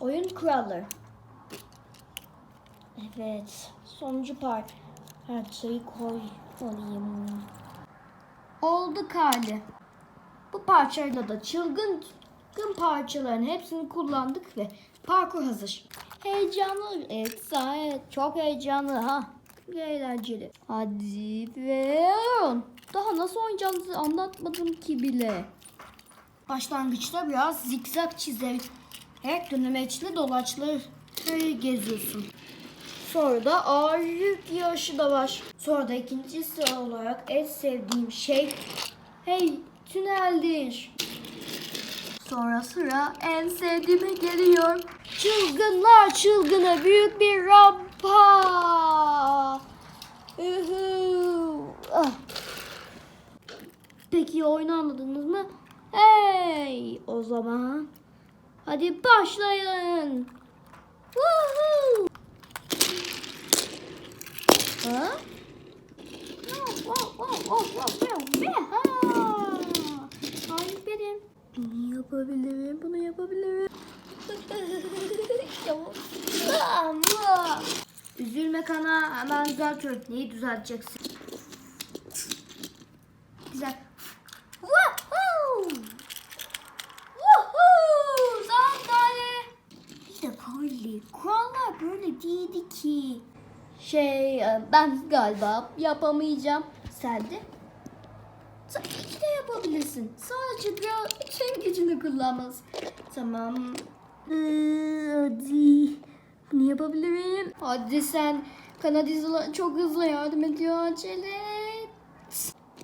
Oyun kuralları. Evet. Sonuncu part. Her şeyi koymalıyım. Oldu Kali. Bu parçayla da çılgın çılgın parçaların hepsini kullandık ve parkur hazır. Heyecanlı. Evet, evet çok heyecanlı ha. Eğlenceli. Hadi ve daha nasıl oynayacağınızı anlatmadım ki bile. Başlangıçta biraz zikzak çizerek dönemeçli dolaçları geziyorsun. Sonra da ağır yük yarışı da var. Sonra da ikinci sıra olarak en sevdiğim şey hey tüneldir. Sonra sıra en sevdiğime geliyor. Çılgınlar çılgını büyük bir rampa. Ühü. Ah. Peki oyunu anladınız mı? Hey o zaman hadi başlayın. Woohoo! Ha? Wow, wow. Ha! Hayır benim. Bunu yapabilirim, bunu yapabilirim. Üzülme kana, hemen düzeltiyorum. Neyi düzelteceksin? Güzel. Woohoo! Woohoo! Zaten Carly, kurallar böyle değildi ki. Şey, ben galiba yapamayacağım. Sen de? Tabii ki de yapabilirsin. Sadece biraz bütün gücünü kullanmalısın. Tamam. Ee, hadi. Bunu yapabilirim. Hadi sen. Kanadizla çok hızlı yardım ediyor. Acele.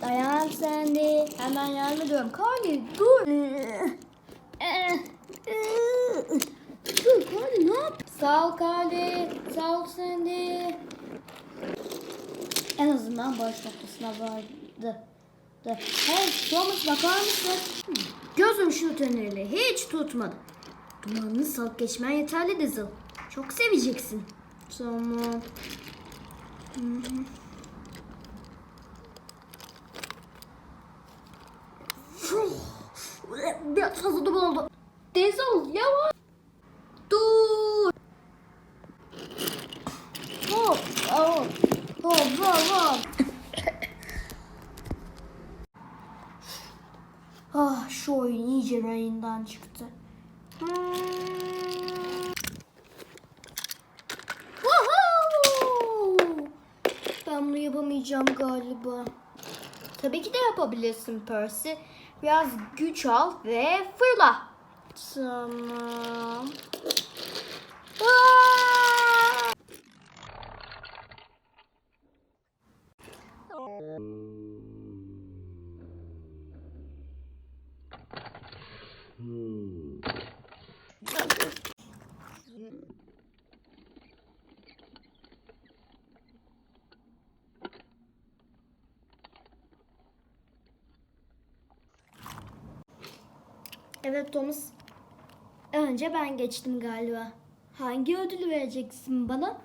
Dayan sen de. Hemen yardım ediyorum. Carly dur. Dur Carly ne yap? Sağ ol Carly. Sağ ol sen. En azından baş noktasına vardı. Hey Thomas bakar mısın? Gözüm şu tüneli hiç tutmadı. Dumanını salıp geçmen yeterli Dizzle. Çok seveceksin. Tamam. Hı hı. Biraz fazla duman oldu. Dizzle yavaş. Şu oyun iyice rayından çıktı. Ben bunu yapamayacağım galiba. Tabii ki de yapabilirsin Percy. Biraz güç al ve fırla. Tamam. Evet Thomas. Önce ben geçtim galiba. Hangi ödülü vereceksin bana?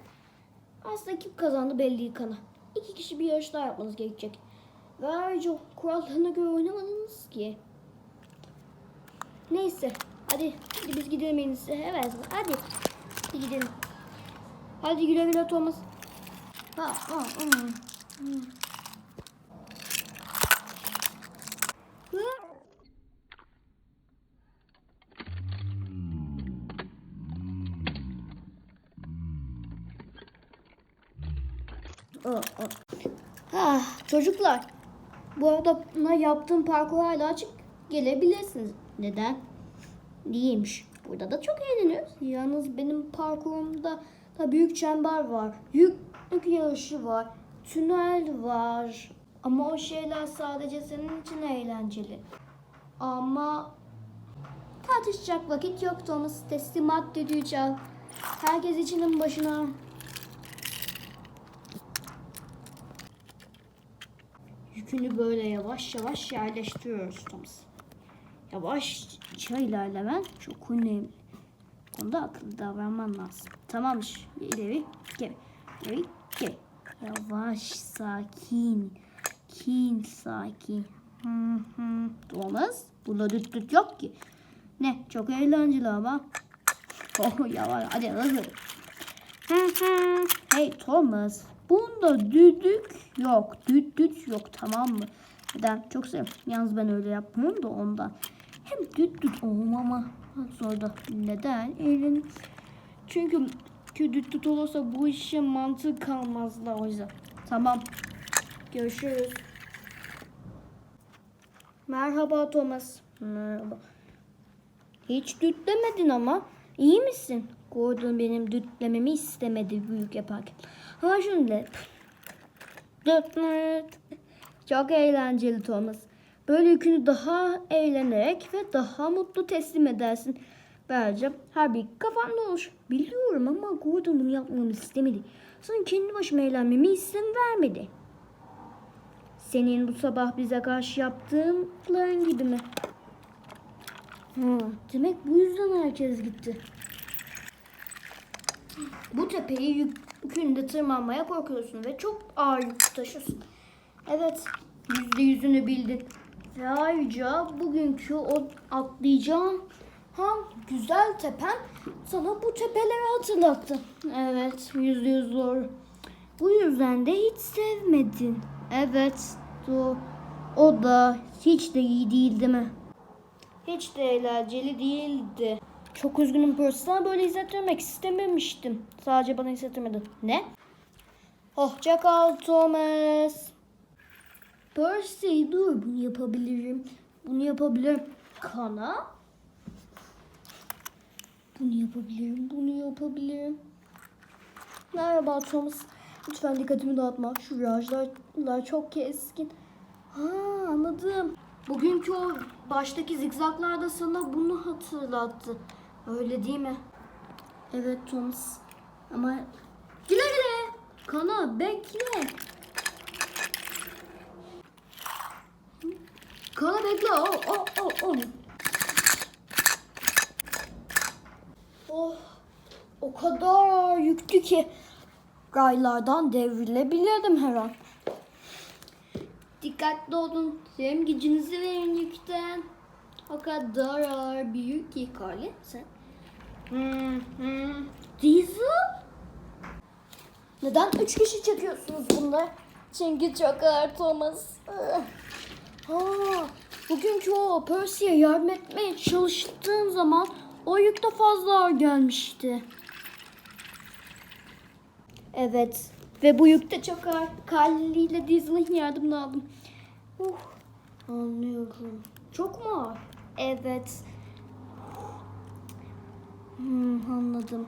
Aslında kim kazandı belli kana. İki kişi bir yarış daha yapmanız gerekecek. Ve ayrıca kurallarına göre oynamadınız ki. Neyse. Hadi, hadi biz gidelim en iyisi. Evet hadi. Hadi gidelim. Hadi güle güle Thomas. Ha, ha, ha. Hmm. Hı. Aa, aa. Ah, çocuklar. Bu arada yaptığım parkur hala açık. Gelebilirsiniz. Neden? Değilmiş. Burada da çok eğleniyoruz. Yalnız benim parkurumda da büyük çember var. Yük, yük yarışı var. Tünel var. Ama o şeyler sadece senin için eğlenceli. Ama tartışacak vakit yok Thomas. Teslimat çal. Herkes içinin başına. Yükünü böyle yavaş yavaş yerleştiriyoruz Thomas. Yavaşça ilerlemen çok önemli. Onda akıllı davranman lazım. Tamammış. İleri geri. İleri geri. Yavaş sakin. Kin sakin. Hı hı. Thomas. Burada düt düt yok ki. Ne? Çok eğlenceli ama. Oh yavaş hadi hızlı. Hı hı. hey Thomas. Bunda düdük yok. Düt düt yok tamam mı? Neden? Çok seviyorum. Yalnız ben öyle yapmıyorum da ondan. Hem düt düt olmama. Sonra da neden? Eğlen. Çünkü düt düt olursa bu işe mantık kalmaz da o yüzden. Tamam. Görüşürüz. Merhaba Thomas. Merhaba. Hiç dütlemedin ama. İyi misin? Gordon benim dütlememi istemedi büyük yaparken. Ha şimdi. Çok eğlenceli Thomas. Böyle yükünü daha eğlenerek ve daha mutlu teslim edersin. Bence her bir kafanda olur. Biliyorum ama Gordon bunu yapmamı istemedi. Sana kendi başıma eğlenmemi izin vermedi. Senin bu sabah bize karşı yaptığın gibi mi? Ha, demek bu yüzden herkes gitti. Bu tepeyi yük, yükünde tırmanmaya korkuyorsun ve çok ağır yük taşıyorsun. Evet, yüzde yüzünü bildin. Ve ayrıca bugünkü o atlayacağın ha, güzel tepen sana bu tepeleri hatırlattı. Evet, yüzde yüz doğru. Bu yüzden de hiç sevmedin. Evet, doğru. O da hiç de iyi değil değil mi? Hiç de eğlenceli değildi. Çok üzgünüm Percy. Sana böyle hissettirmek istememiştim. Sadece bana hissettirmedin. Ne? Hoşça kal Thomas. Percy dur bunu yapabilirim. Bunu yapabilirim. Kana. Bunu yapabilirim. Bunu yapabilirim. Merhaba Thomas. Lütfen dikkatimi dağıtma. Şu virajlar çok keskin. Ha anladım. Bugünkü o baştaki zigzaglarda sana bunu hatırlattı. Öyle değil mi? Evet Thomas. Ama güle güle. Kana bekle. Kana bekle. O, o, o, o. Oh, o kadar yüktü ki raylardan devrilebilirdim her an. Dikkatli olun. Hem verin yükten. O kadar ağır bir yük ki Carly. Sen. Hmm. Diesel? Neden üç kişi çekiyorsunuz bunlar? Çünkü çok ağır Thomas. Ha, bugünkü o Percy'ye yardım etmeye çalıştığım zaman o yük de fazla ağır gelmişti. Evet. Ve bu yük de çok ağır. Carly ile Diesel'ın yardımını aldım. Uh, anlıyorum. Çok mu ağır? Evet. Hmm, anladım.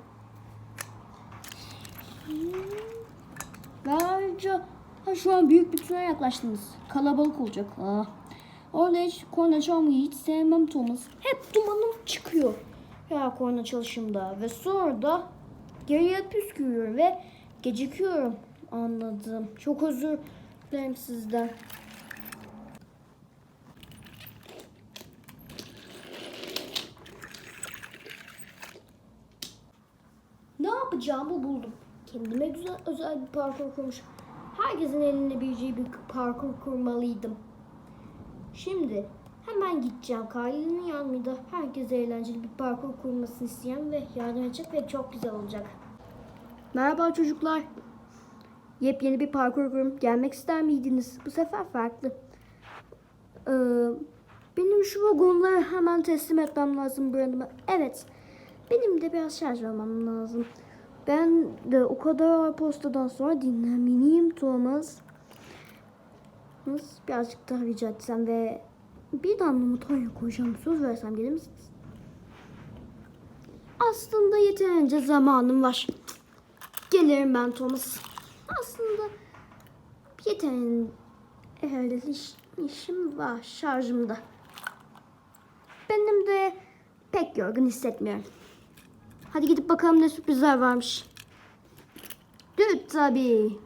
Ve ayrıca ha, şu an büyük bir tünele yaklaştınız. Kalabalık olacak. Ah. Orada hiç korna çalmayı hiç sevmem Thomas. Hep dumanım çıkıyor. Ya korna çalışımda. Ve sonra da geriye püskürüyorum ve gecikiyorum. Anladım. Çok özür dilerim sizden. Ne yapacağımı buldum. Kendime güzel özel bir parkur kurmuş. Herkesin elinde bileceği bir parkur kurmalıydım. Şimdi hemen gideceğim. Kaylı'nın yanında herkese eğlenceli bir parkur kurmasını isteyen ve yardım edecek ve çok güzel olacak. Merhaba çocuklar. Yepyeni bir parkur kurum. Gelmek ister miydiniz? Bu sefer farklı. Ee, benim şu vagonları hemen teslim etmem lazım Brandon'a. Evet. Benim de biraz şarj almam lazım. Ben de o kadar postadan sonra dinlenmeliyim Thomas. Nasıl birazcık daha rica etsem ve bir damla motorya koyacağım söz versem gelir misiniz? Aslında yeterince zamanım var. Gelirim ben Thomas. Aslında yeterince iş, işim var şarjımda. Benim de pek yorgun hissetmiyorum. Hadi gidip bakalım ne sürprizler varmış. Düt tabii.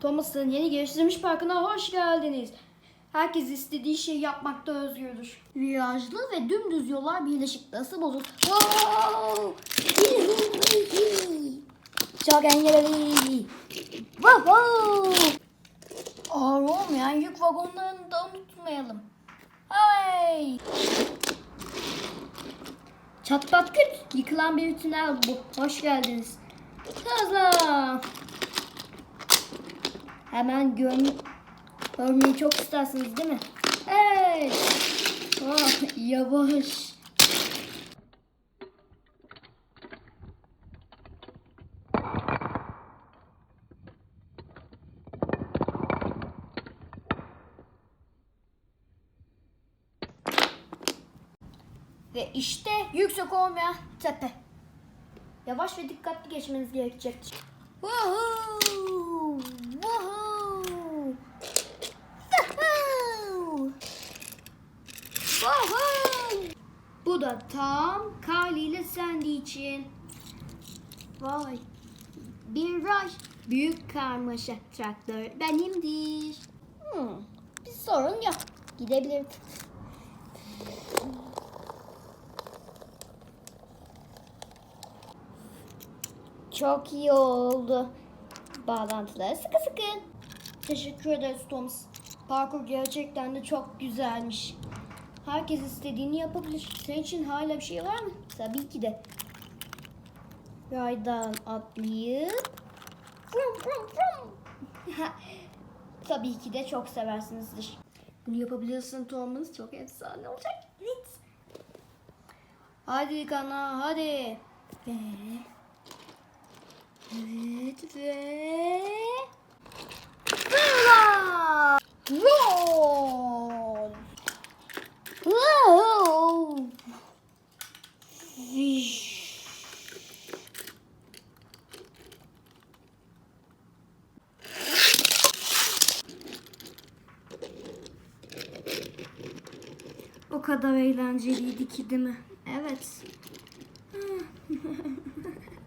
Thomas'ın yeni geliştirilmiş parkına hoş geldiniz. Herkes istediği şeyi yapmakta özgürdür. Virajlı ve dümdüz yollar birleşik nasıl bozuk. Wow! Çok eğlenceli. Wow! Ağır olmayan yük vagonlarını da unutmayalım. Hey! Çat pat küt. Yıkılan bir tünel bu. Hoş geldiniz. Hızla. Hemen gör görmeyi çok istersiniz değil mi? Hey. Ah, yavaş. Ve işte yüksek olmayan tepe. Yavaş ve dikkatli geçmeniz gerekecek. Woohoo! Woohoo! Woohoo! Woohoo! Bu da tam Kali ile Sandy için. Vay. Bir ray. Büyük karmaşa traktör benimdir. Hmm, bir sorun yok. Gidebilirim. Çok iyi oldu. Bağlantıları sıkı sıkı. Teşekkür ederiz Thomas. Parkur gerçekten de çok güzelmiş. Herkes istediğini yapabilir. Senin için hala bir şey var mı? Tabii ki de. Raydan atlayıp vrum vrum vrum. Tabii ki de çok seversinizdir. Bunu yapabilirsin Thomas. Çok efsane olacak. Hadi kana hadi. Ve Evet ve... Roll! Wow! O kadar eğlenceliydi ki değil mi? Evet.